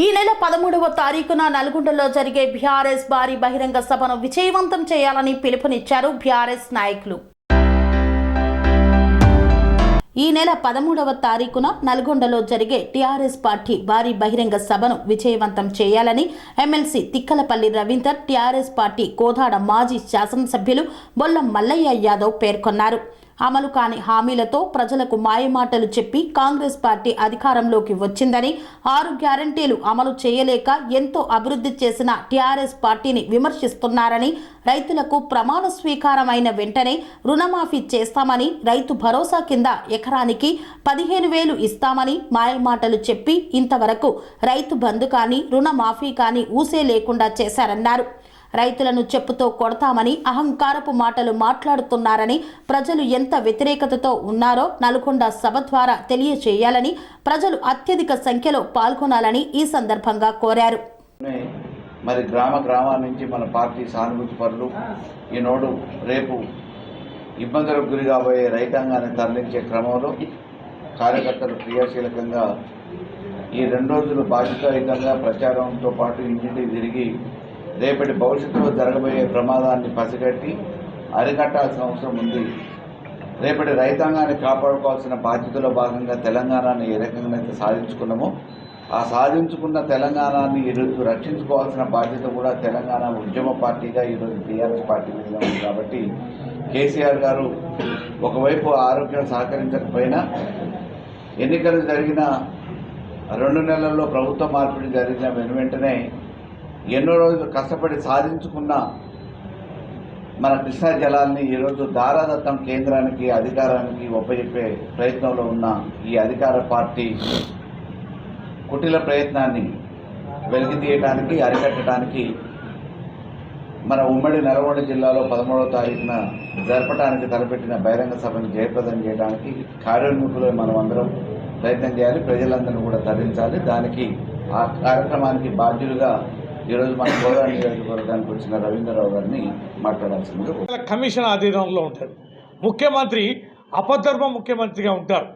ఈ నెల పదమూడవ తారీఖున నల్గొండలో జరిగే బీఆర్ఎస్ భారీ బహిరంగ సభను విజయవంతం చేయాలని పిలుపునిచ్చారు బీఆర్ఎస్ నాయకులు. ఈ నెల పదమూడవ తారీఖున నల్గొండలో జరిగే టీఆర్ఎస్ పార్టీ భారీ బహిరంగ సభను విజయవంతం చేయాలని MLC Thikkalapalli Ravinder TRS party Kodada మాజీ శాసనసభ్యులు బొల్లం మల్లయ్య యాదవ్ పేర్కొన్నారు. అమలు కాని హామీలతో ప్రజలకు మాయమాటలు చెప్పి కాంగ్రెస్ పార్టీ అధికారంలోకి వచ్చిందని ఆరు గ్యారంటీలు అమలు చేయలేక ఎంతో అభివృద్ధి చేసిన టీఆర్ఎస్ పార్టీని విమర్శిస్తున్నారని రైతులకు ప్రమాణ స్వీకారమైన వెంటనే రుణమాఫీ చేస్తామని రైతు భరోసా కింద ఎకరానికి పదిహేను వేలు ఇస్తామని మాయమాటలు చెప్పి ఇంతవరకు రైతు బంధు కానీ రుణమాఫీ కానీ ఊసే లేకుండా చేశారన్నారు. రైతులను చెప్పుతో కొడతామని అహంకారపు మాటలు మాట్లాడుతున్నారని ప్రజలు ఎంత వ్యతిరేకతతో ఉన్నారో నల్గొండ సభ ద్వారా తెలియచేయాలని ప్రజలు అత్యధిక సంఖ్యలో పాల్గొనాలని ఈ సందర్భంగా కోరారు. మరి గ్రామ గ్రామాల నుంచి మన పార్టీ సానుభూతి పనులు ఈనాడు రేపు ఇబ్బందులకు గురి కాబోయే రైతాంగాన్ని తరలించే క్రమంలో కార్యకర్తలు క్రియాశీలకంగా ఈ రెండు రోజులు బాధ్యతాయుతంగా ప్రచారంతో పాటు ఇంటింటికి తిరిగి రేపటి భవిష్యత్తులో జరగబోయే ప్రమాదాన్ని పసిగట్టి అరికట్టాల్సిన అవసరం ఉంది. రేపటి రైతాంగాన్ని కాపాడుకోవాల్సిన బాధ్యతలో భాగంగా తెలంగాణని ఏ రకంగా అయితే సాధించుకున్నామో ఆ సాధించుకున్న తెలంగాణని ఈరోజు రక్షించుకోవాల్సిన బాధ్యత కూడా తెలంగాణ ఉద్యమ పార్టీగా ఈరోజు టీఆర్ఎస్ పార్టీ మీద ఉంది. కాబట్టి కేసీఆర్ గారు ఒకవైపు ఆరోగ్యం సహకరించకపోయినా ఎన్నికలు జరిగిన రెండు నెలల్లో ప్రభుత్వ మార్పిడి జరిగిన వెను వెంటనే ఎన్నో రోజులు కష్టపడి సాధించుకున్న మన కృష్ణా జలాల్ని ఈరోజు దారాదత్తం కేంద్రానికి అధికారానికి ఒప్పజెప్పే ప్రయత్నంలో ఉన్న ఈ అధికార పార్టీ కుటిల ప్రయత్నాన్ని వెలికి తీయడానికి అరికట్టడానికి మన ఉమ్మడి నల్గొండ జిల్లాలో పదమూడవ తారీఖున జరపడానికి తలపెట్టిన బహిరంగ సభను జయప్రదం చేయడానికి కార్యోన్ముఖులు మనం అందరం ప్రయత్నం చేయాలి. ప్రజలందరినీ కూడా తరలించాలి. దానికి ఆ కార్యక్రమానికి బాధ్యులుగా ఈరోజు మన గోదావరి నియోజకవర్గానికి వచ్చిన రవీంద్రరావు గారిని మాట్లాడాల్సిందిగా కమిషన్ ఆధీనంలో ఉంటారు. ముఖ్యమంత్రి అపధర్మ ముఖ్యమంత్రిగా ఉంటారు.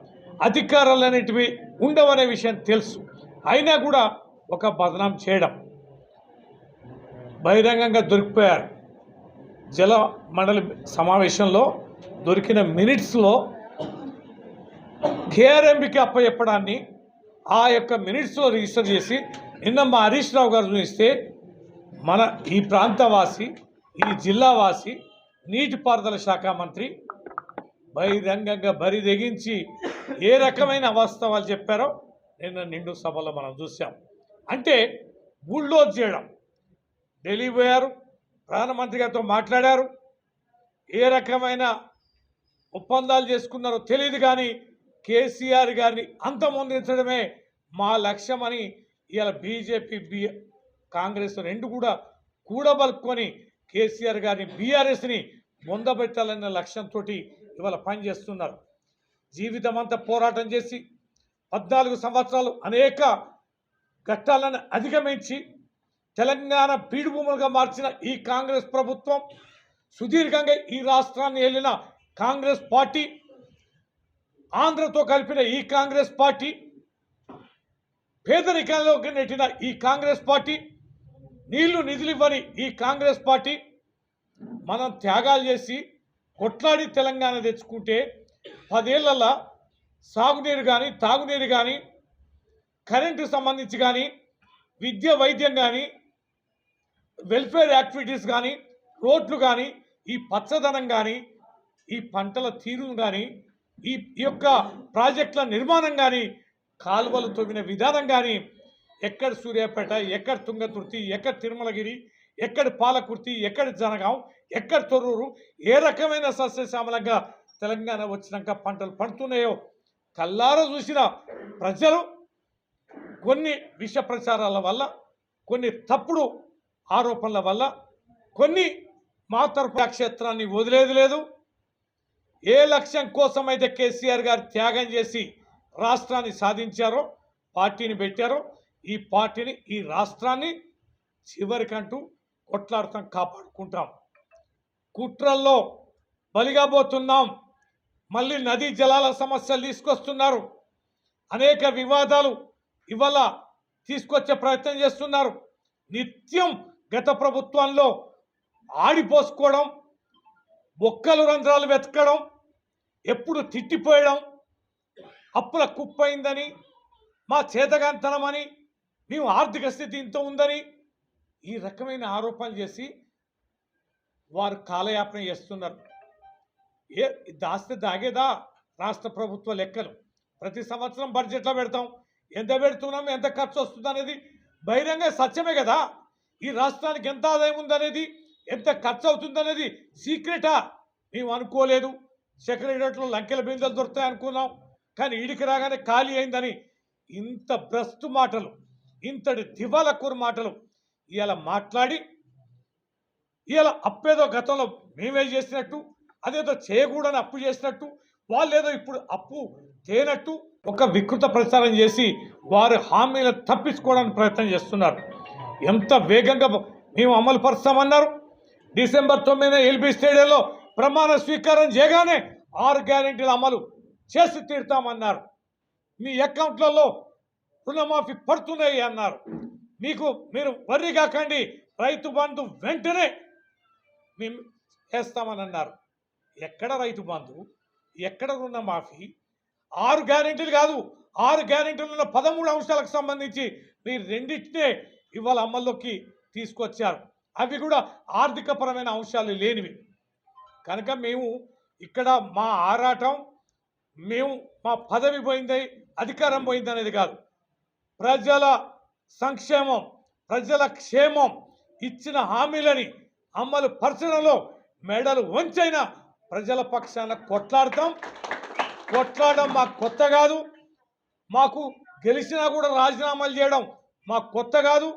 అధికారాలు అనేటివి ఉండవనే విషయం తెలుసు. అయినా కూడా ఒక బదనాం చేయడం. బహిరంగంగా దొరికిపోయారు. జల మండలి సమావేశంలో దొరికిన మినిట్స్లో కేఆర్ఎంబికి అప్పచెప్పడాన్ని ఆ యొక్క మినిట్స్లో రిజిస్టర్ చేసి నిన్న మా హరీష్ రావు గారు చూస్తే మన ఈ ప్రాంతవాసి ఈ జిల్లావాసి నీటిపారుదల శాఖ మంత్రి బహిరంగంగా బరి తెగించి ఏ రకమైన వాస్తవాలు చెప్పారో నిన్న నిండు సభలో మనం చూసాం అంటే బుల్డోజ్ చేయడం. ఢిల్లీ పోయారు ప్రధానమంత్రి గారితో మాట్లాడారు. ఏ రకమైన ఒప్పందాలు చేసుకున్నారో తెలియదు కానీ కేసీఆర్ గారిని అంతమొందించడమే మా లక్ష్యమని ఇవాళ బీజేపీ బి కాంగ్రెస్ రెండు కూడా కూడబలుపుకొని కేసీఆర్ గారిని బీఆర్ఎస్ని ముందబెట్టాలన్న లక్ష్యంతో ఇవాళ పనిచేస్తున్నారు. జీవితం అంతా పోరాటం చేసి పద్నాలుగు సంవత్సరాలు అనేక ఘట్టాలను అధిగమించి తెలంగాణ పీడుభూములుగా మార్చిన ఈ కాంగ్రెస్ ప్రభుత్వం సుదీర్ఘంగా ఈ రాష్ట్రాన్ని ఏలిన కాంగ్రెస్ పార్టీ ఆంధ్రతో కలిపిన ఈ కాంగ్రెస్ పార్టీ పేదరికంలోకి నెట్టిన ఈ కాంగ్రెస్ పార్టీ నీళ్ళు నిధులివ్వని ఈ కాంగ్రెస్ పార్టీ మనం త్యాగాలు చేసి కొట్లాడి తెలంగాణ తెచ్చుకుంటే పదేళ్ళలో సాగునీరు కానీ తాగునీరు కానీ కరెంటు సంబంధించి కానీ విద్య వైద్యం కానీ వెల్ఫేర్ యాక్టివిటీస్ కానీ రోడ్లు కానీ ఈ పచ్చదనం కానీ ఈ పంటల తీరును కానీ ఈ ఈ యొక్క ప్రాజెక్టుల నిర్మాణం కానీ కాలువలు తవ్విన విధానం కానీ ఎక్కడ సూర్యాపేట ఎక్కడ తుంగతుర్తి ఎక్కడ తిరుమలగిరి ఎక్కడ పాలకుర్తి ఎక్కడ జనగాం ఎక్కడ తొర్రూరు ఏ రకమైన సస్యశ్యామలంగా తెలంగాణ వచ్చినాక పంటలు పండుతున్నాయో కల్లారా చూసిన ప్రజలు కొన్ని విష ప్రచారాల వల్ల కొన్ని తప్పుడు ఆరోపణల వల్ల కొన్ని మా తరపు క్షేత్రాన్ని వదిలేది లేదు. ఏ లక్ష్యం కోసం అయితే కేసీఆర్ గారు త్యాగం చేసి రాష్ట్రాన్ని సాధించారో పార్టీని పెట్టారో ఈ పార్టీని ఈ రాష్ట్రాన్ని చివరికంటూ కొట్లాడుతాం కాపాడుకుంటాం. కుట్రల్లో బలిగాబోతున్నాం. మళ్ళీ నదీ జలాల సమస్యలు తీసుకొస్తున్నారు. అనేక వివాదాలు ఇవాళ తీసుకొచ్చే ప్రయత్నం చేస్తున్నారు. నిత్యం గత ప్రభుత్వంలో ఆడిపోసుకోవడం బొక్కలు రంధ్రాలు వెతకడం ఎప్పుడు తిట్టిపోయడం అప్పుల కుప్పైందని మా చేతగాంతనమని మేము ఆర్థిక స్థితి ఇంత ఉందని ఈ రకమైన ఆరోపణలు చేసి వారు కాలయాపన చేస్తున్నారు. ఏ దాస్తే దాగేదా రాష్ట్ర ప్రభుత్వ లెక్కలు? ప్రతి సంవత్సరం బడ్జెట్లో పెడతాం. ఎంత పెడుతున్నాం ఎంత ఖర్చు వస్తుంది అనేది బహిరంగ సత్యమే కదా. ఈ రాష్ట్రానికి ఎంత ఆదాయం ఉందనేది ఎంత ఖర్చు అవుతుందనేది సీక్రెటా? మేము అనుకోలేదు. సెక్రటరియట్లో లంకెల బిందెలు దొరుకుతాయి అనుకున్నాం కానీ ఈడికి రాగానే ఖాళీ అయిందని ఇంత భ్రస్తు మాటలు ఇంతటి దివాలకూరు మాటలు ఇలా మాట్లాడి ఇలా అప్పేదో గతంలో మేమే చేసినట్టు అదేదో చేయకూడని అప్పు చేసినట్టు వాళ్ళు ఏదో ఇప్పుడు అప్పు తేనట్టు ఒక వికృత ప్రచారం చేసి వారి హామీలు తప్పించుకోవడానికి ప్రయత్నం చేస్తున్నారు. ఎంత వేగంగా మేము అమలు పరుస్తామన్నారు? డిసెంబర్ తొమ్మిదిన ఎల్బీ స్టేడియంలో ప్రమాణ స్వీకారం చేయగానే ఆరు గ్యారెంటీల అమలు చేసి తీరుతామన్నారు. మీ అకౌంట్లలో రుణమాఫీ పడుతున్నాయి అన్నారు. మీకు మీరు వర్రి కాకండి రైతు బంధు వెంటనే మేము వేస్తామని అన్నారు. ఎక్కడ రైతు బంధు? ఎక్కడ రుణమాఫీ? ఆరు గ్యారెంటీలు కాదు ఆరు గ్యారెంటీలు ఉన్న పదమూడు అంశాలకు సంబంధించి మీరు రెండింటినే ఇవాళ అమల్లోకి తీసుకొచ్చారు. అవి కూడా ఆర్థికపరమైన అంశాలు లేనివి. కనుక మేము ఇక్కడ మా ఆరాటం మేము మా పదవి పోయింది అధికారం పోయింది అనేది కాదు. ప్రజల సంక్షేమం ప్రజల క్షేమం ఇచ్చిన హామీలని అమలు పరచడంలో మెడలు వంచైన ప్రజల పక్షాన కొట్లాడతాం. కొట్లాడడం మాకు కొత్త కాదు. మాకు గెలిచినా కూడా రాజీనామాలు చేయడం మాకు కొత్త కాదు.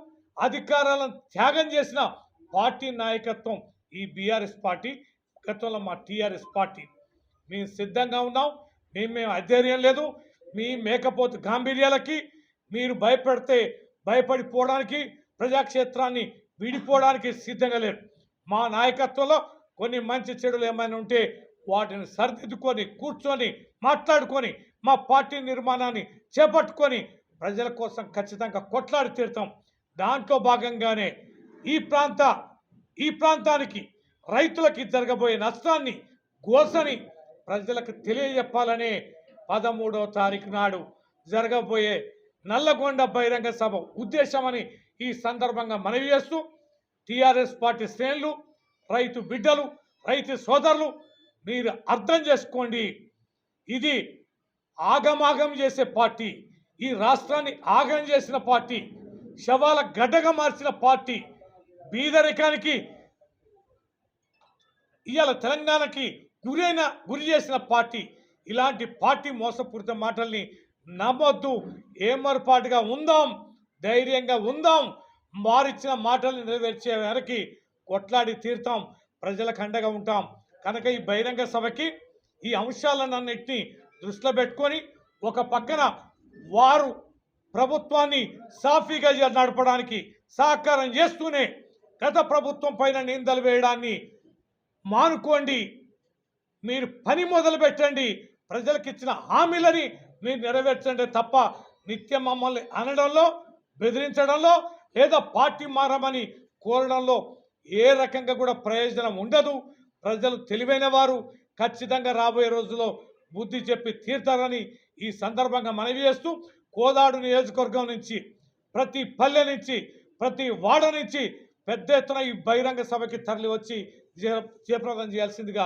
అధికారాలను త్యాగం చేసిన పార్టీ నాయకత్వం ఈ బీఆర్ఎస్ పార్టీ గతంలో మా టీఆర్ఎస్ పార్టీ. మేము సిద్ధంగా ఉన్నాం. మేము మేము అధైర్యం లేదు మీ మేకపోతు గాంభీర్యాలకి మీరు భయపడితే భయపడిపోవడానికి ప్రజాక్షేత్రాన్ని విడిపోవడానికి సిద్ధంగా లేరు. మా నాయకత్వంలో కొన్ని మంచి చెడులు ఏమైనా ఉంటే వాటిని సరిదిద్దుకొని కూర్చొని మాట్లాడుకొని మా పార్టీ నిర్మాణాన్ని చేపట్టుకొని ప్రజల కోసం ఖచ్చితంగా కొట్లాడి తీరుతాం. దాంట్లో భాగంగానే ఈ ప్రాంత ఈ ప్రాంతానికి రైతులకి జరగబోయే నష్టాన్ని గోసని ప్రజలకు తెలియజెప్పాలనే పదమూడవ తారీఖు నాడు జరగబోయే నల్లగొండ బహిరంగ సభ ఉద్దేశమని ఈ సందర్భంగా మనవి చేస్తూ టీఆర్ఎస్ పార్టీ శ్రేణులు రైతు బిడ్డలు రైతు సోదరులు మీరు అర్థం చేసుకోండి. ఇది ఆగమాగం చేసే పార్టీ ఈ రాష్ట్రాన్ని ఆగం చేసిన పార్టీ శవాల గడ్డగా మార్చిన పార్టీ బీదరికానికి ఇవాళ తెలంగాణకి గురైన గురి చేసిన పార్టీ ఇలాంటి పార్టీ మోసపూరిత మాటల్ని నమ్మొద్దు. ఏమరపాటుగా ఉందాం? ధైర్యంగా ఉందాం? వారిచ్చిన మాటల్ని నెరవేర్చే వరకు కొట్లాడి తీరుతాం. ప్రజలకు అండగా ఉంటాం. కనుక ఈ బహిరంగ సభకి ఈ అంశాలన్నింటినీ దృష్టిలో పెట్టుకొని ఒక పక్కన వారు ప్రభుత్వాన్ని సాఫీగా నడపడానికి సహకారం చేస్తూనే గత ప్రభుత్వం పైన నిందలు వేయడాన్ని మానుకోండి. మీరు పని మొదలు పెట్టండి ప్రజలకు ఇచ్చిన హామీలని మీరు నెరవేర్చండి తప్ప నిత్యం మమ్మల్ని అనడంలో బెదిరించడంలో లేదా పార్టీ మారమని కోరడంలో ఏ రకంగా కూడా ప్రయోజనం ఉండదు. ప్రజలు తెలివైన వారు ఖచ్చితంగా రాబోయే రోజుల్లో బుద్ధి చెప్పి తీర్తారని ఈ సందర్భంగా మనవి చేస్తూ కోదాడు నియోజకవర్గం నుంచి ప్రతి పల్లె నుంచి ప్రతి వాడ నుంచి పెద్ద ఎత్తున ఈ బహిరంగ సభకి తరలి వచ్చి జయప్రదం చేయాల్సిందిగా